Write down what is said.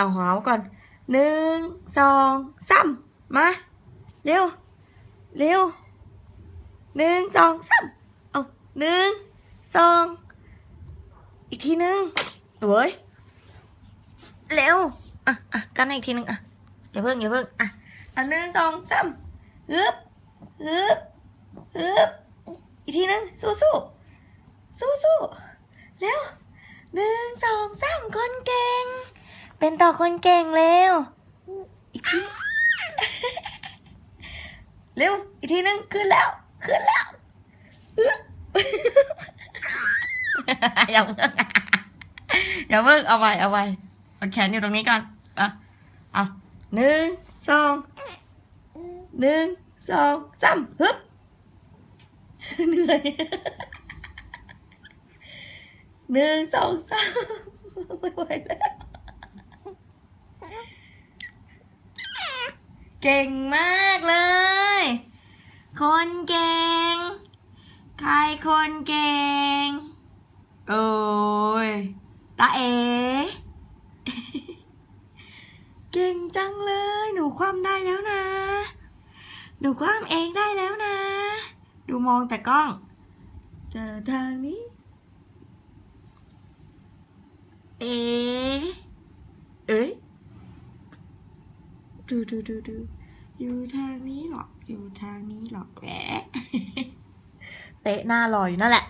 เอาหาวก่อนหนึ่งสองสามมาเร็วเร็วหนึ่งสองสามเอาหนึ่งสองอีกทีหนึ่งสวยเร็วอะอะกันอีกทีหนึ่งอะอย่าเพิ่งอย่าเพิ่งอะอันหนึ่งสองสามฮึบฮึบฮึบอีกทีหนึ่งสู้สู้สู้เร็วหนึ่งสองสามคนเก่ง เป็นต่อคนเก่งเร็วอีกที เร็ว อีกทีนึงขึ้นแล้ว ขึ้นแล้วอึ๊บอย่าเพิ่งอย่าเพิ่งเอาไว้เอาไว้เอาแขนอยู่ตรงนี้ก่อนอะเอาหนึ่งสองหนึ่งสองสามฮึบเหนื่อยหนึ่งสองสามไม่ไหวแล้ว เก่งมากเลย คนเก่ง ใครคนเก่ง โอ้ย ตาเอ เก่งจังเลย หนูคว่ำได้แล้วนะ หนูคว่ำเองได้แล้วนะ ดูมองแต่กล้อง เจอทางนี้ เอ๊ะเอ้ย ดูดูดูดูอยู่ทางนี้หรอกอยู่ทางนี้หรอกแหมเตะหน้ารออยู่นั่นแหละ